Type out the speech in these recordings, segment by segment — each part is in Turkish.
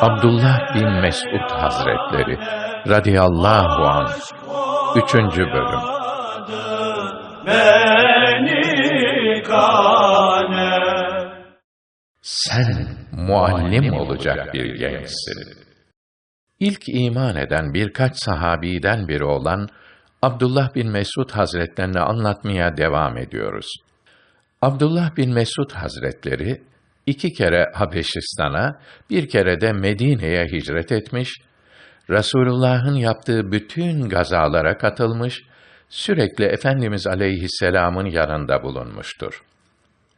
Abdullah bin Mesud Hazretleri radıyallahu anh 3. bölüm Sen muallim olacak bir gençsin. İlk iman eden birkaç sahabiden biri olan Abdullah bin Mesud Hazretlerini anlatmaya devam ediyoruz. Abdullah bin Mesud Hazretleri iki kere Habeşistan'a, bir kere de Medine'ye hicret etmiş, Resulullah'ın yaptığı bütün gazalara katılmış, sürekli Efendimiz aleyhisselamın yanında bulunmuştur.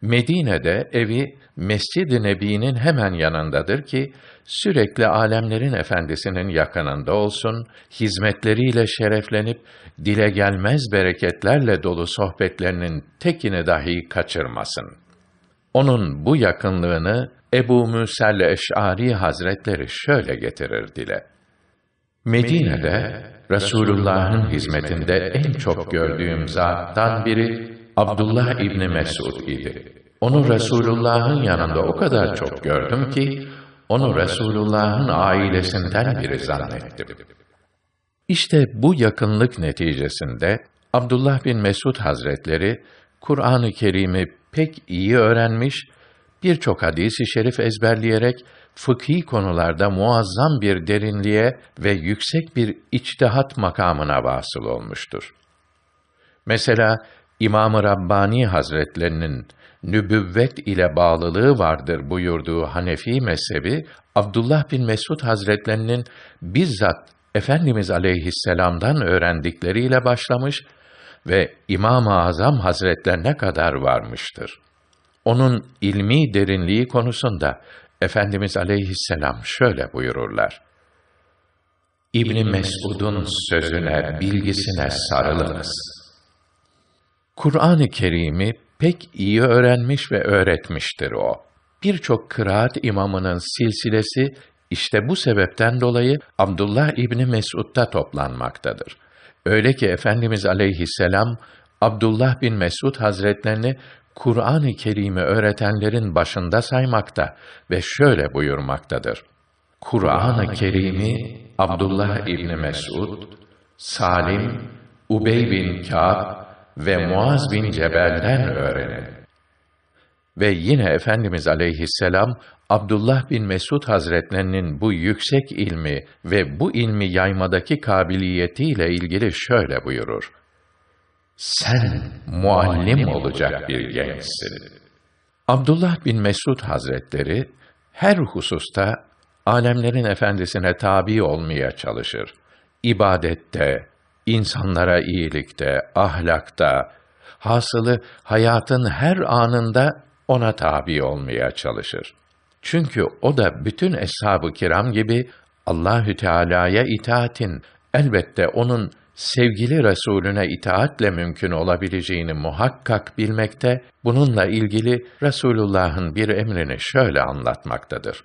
Medine'de evi Mescid-i Nebi'nin hemen yanındadır ki sürekli alemlerin efendisinin yakınında olsun, hizmetleriyle şereflenip dile gelmez bereketlerle dolu sohbetlerinin tekini dahi kaçırmasın. Onun bu yakınlığını Ebu Müsel Eş'ari Hazretleri şöyle getirir dile. Medine'de Resulullah'ın hizmetinde en çok gördüğüm zattan biri Abdullah İbni Mesud idi. Onu Resulullah'ın yanında o kadar çok gördüm ki onu Resulullah'ın ailesinden biri zannettim. İşte bu yakınlık neticesinde Abdullah bin Mesud Hazretleri Kur'an-ı Kerim'i pek iyi öğrenmiş, birçok hadis-i şerif ezberleyerek fıkhi konularda muazzam bir derinliğe ve yüksek bir içtihat makamına vasıl olmuştur. Mesela İmam-ı Rabbani Hazretlerinin nübüvvet ile bağlılığı vardır buyurduğu Hanefi mezhebi Abdullah bin Mesud Hazretlerinin bizzat Efendimiz aleyhisselam'dan öğrendikleriyle başlamış ve İmam-ı Azam Hazretlerine kadar varmıştır. Onun ilmi derinliği konusunda Efendimiz aleyhisselam şöyle buyururlar. İbn Mesud'un sözüne, bilgisine sarılınız. Kur'an-ı Kerim'i pek iyi öğrenmiş ve öğretmiştir o. Birçok kıraat imamının silsilesi işte bu sebepten dolayı Abdullah İbni Mesud'da toplanmaktadır. Öyle ki Efendimiz aleyhisselam Abdullah bin Mesud Hazretlerini Kur'an-ı Kerim'i öğretenlerin başında saymakta ve şöyle buyurmaktadır. Kur'an-ı Kerim'i Abdullah İbni Mesud, Salim, Ubey bin Kâb ve Muaz bin Cebel'den öğrenin. Ve yine Efendimiz aleyhisselam, Abdullah bin Mesud Hazretlerinin bu yüksek ilmi ve bu ilmi yaymadaki kabiliyetiyle ilgili şöyle buyurur. Sen muallim olacak bir gençsin. Abdullah bin Mesud Hazretleri her hususta alemlerin efendisine tabi olmaya çalışır. İbadette, insanlara iyilikte, ahlakta, hasılı hayatın her anında ona tabi olmaya çalışır. Çünkü o da bütün eshab-ı kiram gibi Allahü Teala'ya itaatin elbette onun sevgili Resulüne itaatle mümkün olabileceğini muhakkak bilmekte, bununla ilgili Resulullah'ın bir emrini şöyle anlatmaktadır.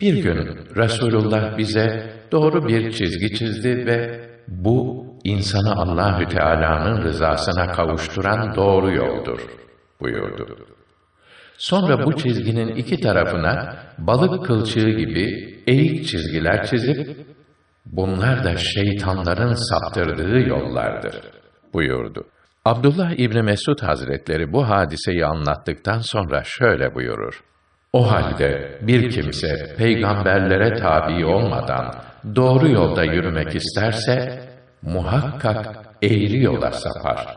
Bir gün Resulullah bize doğru bir çizgi çizdi ve bu insanı Allahü Teala'nın rızasına kavuşturan doğru yoldur buyurdu. Sonra bu çizginin iki tarafına balık kılçığı gibi eğik çizgiler çizip bunlar da şeytanların saptırdığı yollardır buyurdu. Abdullah İbni Mesud Hazretleri bu hadiseyi anlattıktan sonra şöyle buyurur. O halde bir kimse peygamberlere tabi olmadan doğru yolda yürümek isterse muhakkak eğri yola sapar.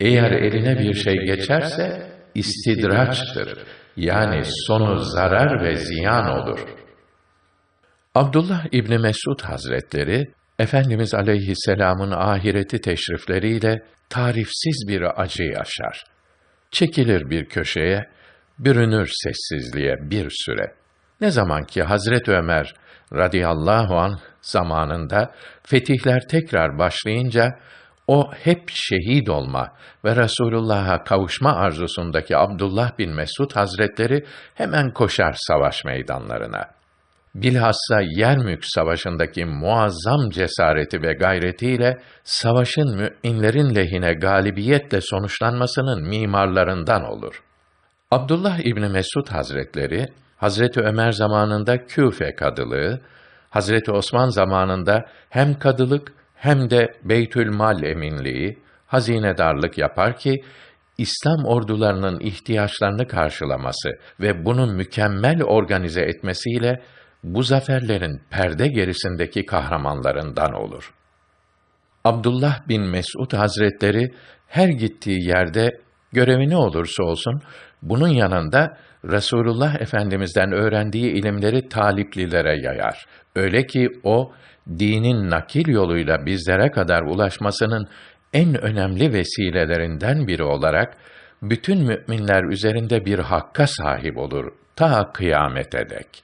Eğer eline bir şey geçerse istidraçtır. Yani sonu zarar ve ziyan olur. Abdullah İbni Mesud Hazretleri Efendimiz aleyhisselamın ahireti teşrifleriyle tarifsiz bir acı yaşar. Çekilir bir köşeye, bürünür sessizliğe bir süre. Ne zaman ki Hazret Ömer radıyallahu anh zamanında fetihler tekrar başlayınca o hep şehit olma ve Resulullah'a kavuşma arzusundaki Abdullah bin Mesud Hazretleri hemen koşar savaş meydanlarına. Bilhassa Yermük Savaşı'ndaki muazzam cesareti ve gayretiyle savaşın müminlerin lehine galibiyetle sonuçlanmasının mimarlarından olur. Abdullah İbni Mesud Hazretleri Hazreti Ömer zamanında Küfe kadılığı, Hazreti Osman zamanında hem kadılık hem de Beytülmal eminliği, hazinedarlık yapar ki İslam ordularının ihtiyaçlarını karşılaması ve bunu mükemmel organize etmesiyle bu zaferlerin perde gerisindeki kahramanlarından olur. Abdullah bin Mesud Hazretleri her gittiği yerde görevi ne olursa olsun bunun yanında Resulullah Efendimizden öğrendiği ilimleri taliplilere yayar. Öyle ki o dinin nakil yoluyla bizlere kadar ulaşmasının en önemli vesilelerinden biri olarak bütün müminler üzerinde bir hakka sahip olur ta kıyamete dek.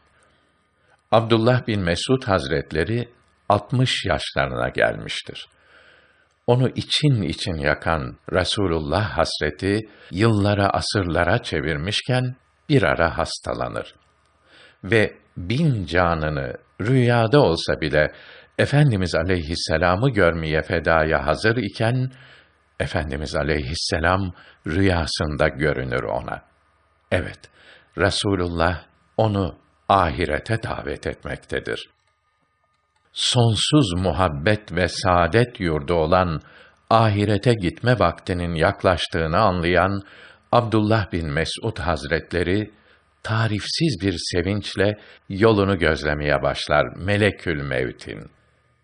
Abdullah bin Mesud Hazretleri 60 yaşlarına gelmiştir. Onu için için yakan Resulullah hasreti yıllara asırlara çevirmişken bir ara hastalanır. Ve bin canını rüyada olsa bile Efendimiz aleyhisselamı görmeye fedaya hazır iken Efendimiz aleyhisselam rüyasında görünür ona. Evet, Resulullah onu ahirete davet etmektedir sonsuz muhabbet ve saadet yurdu olan ahirete gitme vaktinin yaklaştığını anlayan Abdullah bin Mesud Hazretleri tarifsiz bir sevinçle yolunu gözlemeye başlar Melekül Mevt'in.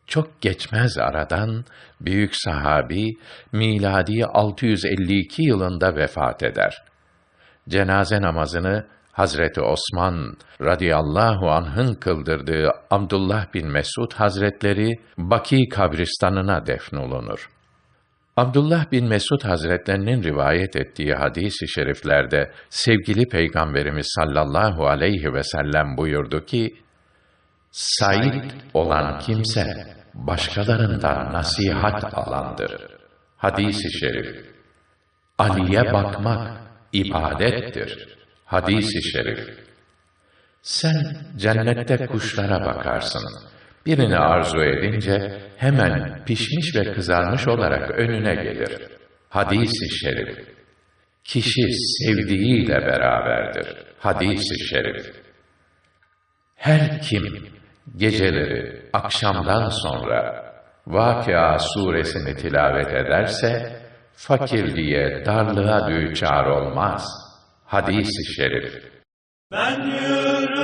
Çok geçmez aradan büyük sahabi miladi 652 yılında vefat eder. Cenaze namazını Hazreti Osman radıyallahu anh'ın kıldırdığı Abdullah bin Mesud Hazretleri Baki kabristanına defnolunur. Abdullah bin Mesud Hazretlerinin rivayet ettiği hadis-i şeriflerde sevgili Peygamberimiz sallallahu aleyhi ve sellem buyurdu ki, Said olan kimse başkalarından nasihat alandır. Hadis-i şerif. Ali'ye bakmak ibadettir. Hadis-i şerif. Sen cennette kuşlara bakarsın. Birini arzu edince hemen pişmiş ve kızarmış olarak önüne gelir. Hadis-i şerif. Kişi sevdiğiyle beraberdir. Hadis-i şerif. Her kim geceleri akşamdan sonra Vakıa suresini tilavet ederse fakirliğe, darlığa düçar olmaz. Hadis-i şerif. Ben yürürüm